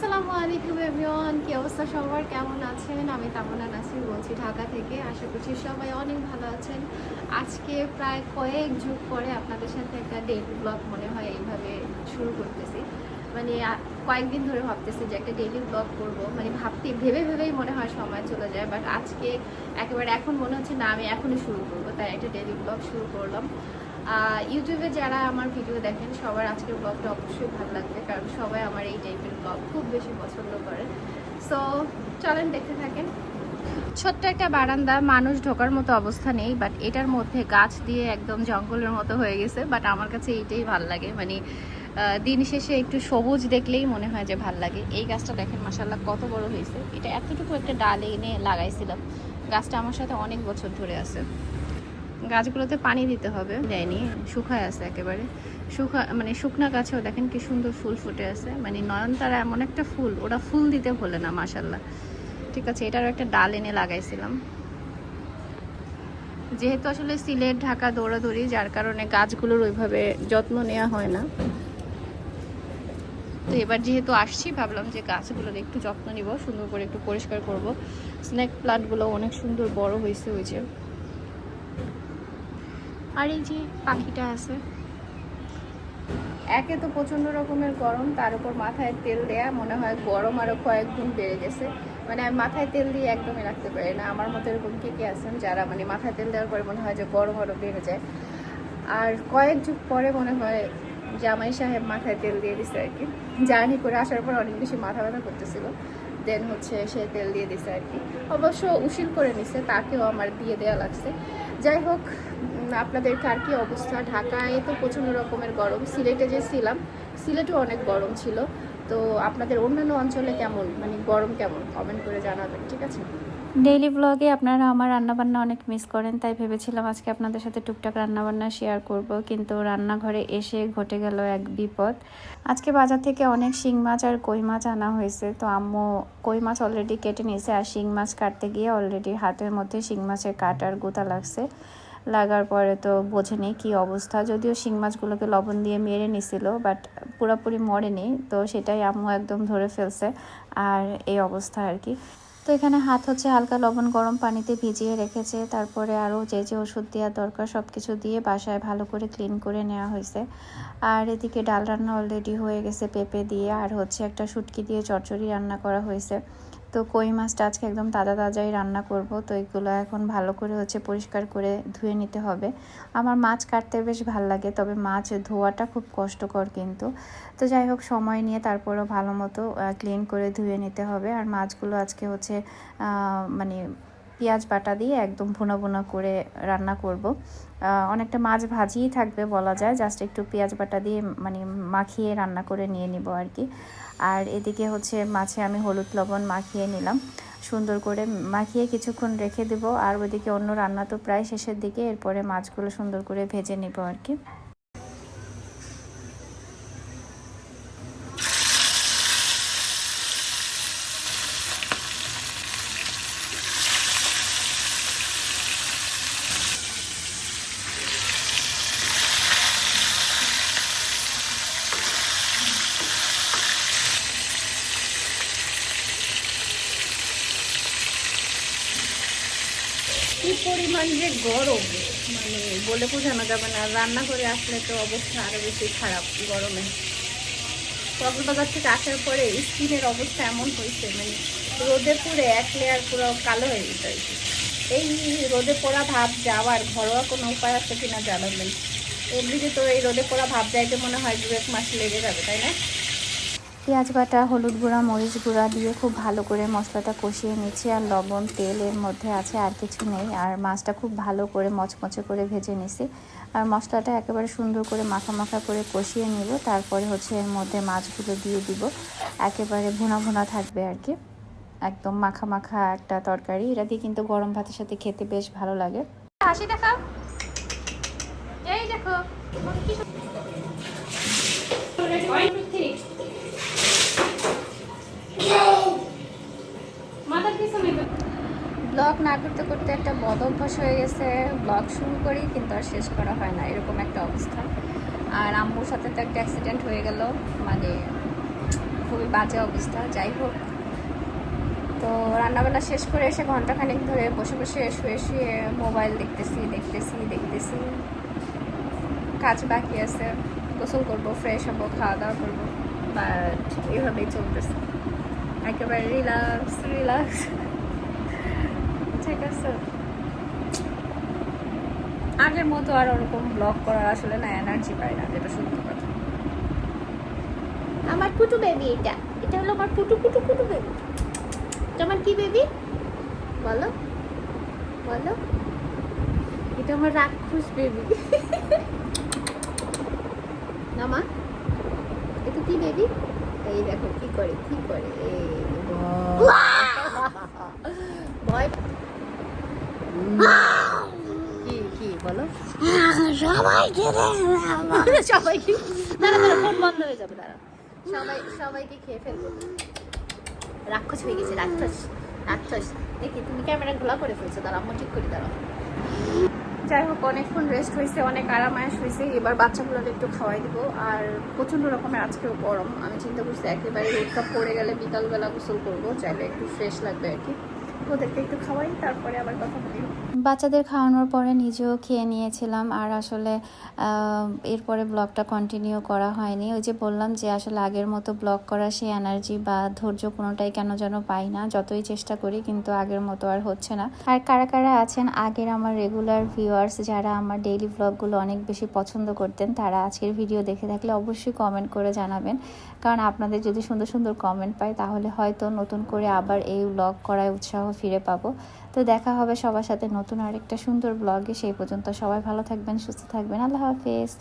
আসসালামু আলাইকুম এভরিওয়ান, কি অবস্থা সবার? কেমন আছেন? আমি তামনা নাসির বলছি ঢাকা থেকে। আশা করছি সবাই অনেক ভালো আছেন। আজকে প্রায় কয়েক যুগ পরে আপনাদের সাথে একটা ডেইলি ব্লগ মনে হয় এইভাবে শুরু করতেছি। মানে কয়েকদিন ধরে ভাবতেছি যে একটা ডেইলি ব্লগ করব। মানে ভাবতে, ভেবে ভেবেই মনে হয় সময় চলে যায় বাট আজকে একেবারে এখন মনে হচ্ছে না, আমি এখনই শুরু করব। তাই একটা ডেইলি ব্লগ শুরু করলাম। ইউটিউবে যারা আমার ভিডিও দেখেন, সবার আজকের ব্লগটা অবশ্যই ভালো লাগবে, কারণ সবাই আমার এই টাইপের ব্লগ খুব বেশি পছন্দ করে। সো চলেন দেখতে থাকেন। ছোট্ট একটা বারান্দা, মানুষ ঢোকার মতো অবস্থা নেই বাট এটার মধ্যে গাছ দিয়ে একদম জঙ্গলের মতো হয়ে গেছে বাট আমার কাছে এইটাই ভালো লাগে। মানে দিন শেষে একটু সবুজ দেখলেই মনে হয় যে ভালো লাগে। এই গাছটা দেখেন মাসাল্লাহ কত বড় হয়েছে। এটা এতটুকু একটা ডাল এনে লাগাইছিলাম। গাছটা আমার সাথে অনেক বছর ধরে আছে। গাছগুলোতে পানি দিতে হবে। দেয়নি, শুকায় আছে একেবারে। শুকা মানে শুকনা গাছেও দেখেন কি সুন্দর ফুল ফুটে আছে। মানে নয়নতারা এমন একটা ফুল, ওরা ফুল দিতে ভোলে না মাসাল্লাহ ঠিক আছে, এটারও একটা ডাল এনে লাগাইছিলাম। যেহেতু আসলে সিলেট, ঢাকা দৌড়াদৌড়ি, যার কারণে গাছগুলোর ওইভাবে যত্ন নেওয়া হয় না। তো এবার যেহেতু আসছি, ভাবলাম যে গাছগুলোর একটু যত্ন নিব, সুন্দর করে একটু পরিষ্কার করব। স্নেক প্লান্টগুলো অনেক সুন্দর বড় হয়েছে ওই যে। আর এই যে পাখিটা আছে। একে তো প্রচণ্ড রকমের গরম, তার উপর মাথায় তেল দেয়া, মনে হয় গরম আরও কয়েক গুণ বেড়ে গেছে। মানে আমি মাথায় তেল দিয়ে একদমই রাখতে পারি না, আমার মতো এরকম কে কে আছেন যারা মানে মাথায় তেল দেওয়ার পরে মনে হয় যে গরম আরও বেড়ে যায়। আর কয়েক যুগ পরে মনে হয় জামাই সাহেব মাথায় তেল দিয়ে দিছে আর কি। জার্নি করে আসার পর অনেক বেশি মাথা ব্যথা করতেছিল। দেন হচ্ছে সে তেল দিয়ে দিছে আর কি। অবশ্য উশিল করে নিছে, তাকেও আমার দিয়ে দেওয়া লাগছে। যাই হোক আপনাদের কার কি অবস্থা? ঢাকায় তো প্রচণ্ড রকমের গরম। সিলেটে যে ছিলাম, সিলেটেও অনেক গরম ছিল। তো আপনাদের অন্যান্য অঞ্চলে কেমন? মানে গরম কেমন? কমেন্ট করে জানাবেন, ঠিক আছে? ডেইলি ব্লগে আপনারা আমার রান্নাবান্না অনেক মিস করেন, তাই ভেবেছিলাম আজকে আপনাদের সাথে টুকটাক রান্নাবান্না শেয়ার করব। কিন্তু রান্নাঘরে এসে ঘটে গেল এক বিপদ। আজকে বাজার থেকে অনেক শিং মাছ আর কই মাছ আনা হয়েছে। তো আম্মু কই মাছ অলরেডি কেটে নিয়েছে, আর শিং মাছ কাটতে গিয়ে অলরেডি হাতের মধ্যে শিং মাছের কাটার গোতা লাগছে। লাগার পরে তো বোঝেনি কি অবস্থা। যদিও শিং মাছগুলোকে লবণ দিয়ে মেরে নিছিল বাট পুরোপুরি মরেনি, তো সেটাই আম্মু একদম ধরে ফেলছে আর এই অবস্থা আর কি। তো এখানে হাত হচ্ছে হালকা লবণ গরম পানিতে ভিজিয়ে রেখেছে, তারপরে আরও যে যে ওষুধ দেওয়া দরকার সব কিছু দিয়ে বাসায় ভালো করে ক্লিন করে নেওয়া হয়েছে। আর এদিকে ডাল রান্না অলরেডি হয়ে গেছে পেঁপে দিয়ে, আর হচ্ছে একটা শুটকি দিয়ে চচ্চড়ি রান্না করা হয়েছে। তো কই মাছটা আজকে একদম তাজা তাজাই রান্না করব। তো এগুলো এখন ভালো করে হচ্ছে পরিষ্কার করে ধুয়ে নিতে হবে। আমার মাছ কাটতে বেশ ভালো লাগে, তবে মাছ ধোয়াটা খুব কষ্টকর কিন্তু। তো যাই হোক, সময় নিয়ে তারপরও ভালো মতো ক্লিন করে ধুয়ে নিতে হবে। আর মাছগুলো আজকে হচ্ছে মানে পেঁয়াজ বাটা দিয়ে একদম ভুনা ভুনা করে রান্না করব। অনেকটা মাছ ভাজিই থাকবে বলা যায় জাস্ট একটু পেঁয়াজ বাটা দিয়ে মানে মাখিয়ে রান্না করে নিয়ে নিব আর কি। আর এদিকে হচ্ছে মাছে আমি হলুদ লবণ মাখিয়ে নিলাম। সুন্দর করে মাখিয়ে কিছুক্ষণ রেখে দেব। আর ওইদিকে অন্য রান্না তো প্রায় শেষের দিকে, এরপরে মাছগুলো সুন্দর করে ভেজে নেব আর কি। পরিমাণ যে গরম মানে বলে বোঝানো যাবে না। রান্না করে আসলে তো অবস্থা আরও বেশি খারাপ গরমে। কক্সবাজার থেকে আসার পরে স্কিনের অবস্থা এমন হয়েছে মানে রোদে পুড়ে এক লেয়ার পুরো কালো হয়ে যেতে কি। এই রোদে পোড়া ভাব যাওয়ার ঘরোয়া কোনো উপায় আছে কিনা জানাবেন এমনিতে তো এই রোদে পোড়া ভাব যাইতে মনে হয় দু এক মাস লেগে যাবে, তাই না? পেঁয়াজ বাটা, হলুদ গুঁড়া, মরিচ গুঁড়া দিয়ে খুব ভালো করে মশলাটা কষিয়ে নিচ্ছি আর লবণ, তেল এর মধ্যে আছে আর কিছু নেই। আর মাছটা খুব ভালো করে মচমচে করে ভেজে নিছি। আর মশলাটা একেবারে সুন্দর করে মাখা মাখা করে কষিয়ে নিব। তারপরে হচ্ছে এর মধ্যে মাছগুলো দিয়ে দিব। একেবারে ভুনা ভুনা থাকবে আর কি। একদম মাখা মাখা একটা তরকারি। এটা দিয়ে কিন্তু গরম ভাতের সাথে খেতে বেশ ভালো লাগে। হাসি দেখাও এই দেখো ব্লগ না করতে করতে একটা বদ অভ্যাস হয়ে গেছে। ব্লগ শুরু করি, কিন্তু আর শেষ করা হয় না, এরকম একটা অবস্থা। আর আম্মুর সাথে তো একটা অ্যাক্সিডেন্ট হয়ে গেল মানে খুবই বাজে অবস্থা, যাই হোক। তো রান্নাবান্না শেষ করে এসে ঘন্টাখানেক ধরে বসে বসে শুয়ে শুয়ে মোবাইল দেখতেছি দেখতেছি দেখতেছি। কাজ বাকি আছে, গোসল করব ফ্রেশ হব, খাওয়া দাওয়া করব বাট এইভাবেই চলতেছে। একেবারে রিল্যাক্স রিল্যাক্স ঠিক আছে। আগের মতো আর ওরকম ব্লগ করার আসলে না এনার্জি পাই না, যেটা সত্যি কথা। আমার পুটু বেবি এটা। এটা হলো আমার পুটু পুটু পুটু বেবি এটা আমার কি বেবি বলো। বলো। এটা আমার রাক্ষস বেবি না মা, এটা কি বেবি এই দেখো কি করে কি করে? এই ভয়। কি কি বলো? সবাইকে সবাইকে। দাঁড়া দাঁড়া ফোন বন্ধ হয়ে যাবে দাঁড়া। সবাই সবাইকে খেয়ে ফেলব। রাক্ষস হয়ে গেছে রাক্ষস রাক্ষস। দেখি তুমি ক্যামেরা ঘোলা করে ফেলছো দাঁড়া আমি ঠিক করে দাঁড়াও। যাই হোক, অনেকক্ষণ রেস্ট হয়েছে, অনেক আরাম আয়াস হয়েছে। এবার বাচ্চাগুলোকে একটু খাওয়াই দিব। আর প্রচণ্ড রকমের আজকেও গরম। আমি চিন্তা করছি একেবারে রোদটা পড়ে গেলে বিকালবেলা গোসল করব, চাইলে একটু ফ্রেশ লাগবে আর কি। ওদেরকে একটু খাওয়াই, তারপরে আবার কথা বলি। বাচ্চাদের খাওয়ানোর পরে নিজেও খেয়ে নিয়েছিলাম আর আসলে এরপরে ব্লগটা কন্টিনিউ করা হয়নি। ওই যে বললাম যে আসলে আগের মতো ব্লগ করা সেই এনার্জি বা ধৈর্য কোনোটাই কেন যেন পাই না, যতই চেষ্টা করি কিন্তু আগের মতো আর হচ্ছে না। আর কারা কারা আছেন আগের আমার রেগুলার ভিউয়ার্স যারা আমার ডেইলি ব্লগগুলো অনেক বেশি পছন্দ করতেন, তারা আজকের ভিডিও দেখে থাকলে অবশ্যই কমেন্ট করে জানাবেন। কারণ আপনাদের যদি সুন্দর সুন্দর কমেন্ট পাই, তাহলে হয়তো নতুন করে আবার এই ব্লগ করায় উৎসাহ ফিরে পাবো। তো দেখা হবে সবার সাথে নতুন আরেকটা সুন্দর ব্লগে সেই পর্যন্ত সবাই ভালো থাকবেন, সুস্থ থাকবেন। আল্লাহ হাফেজ।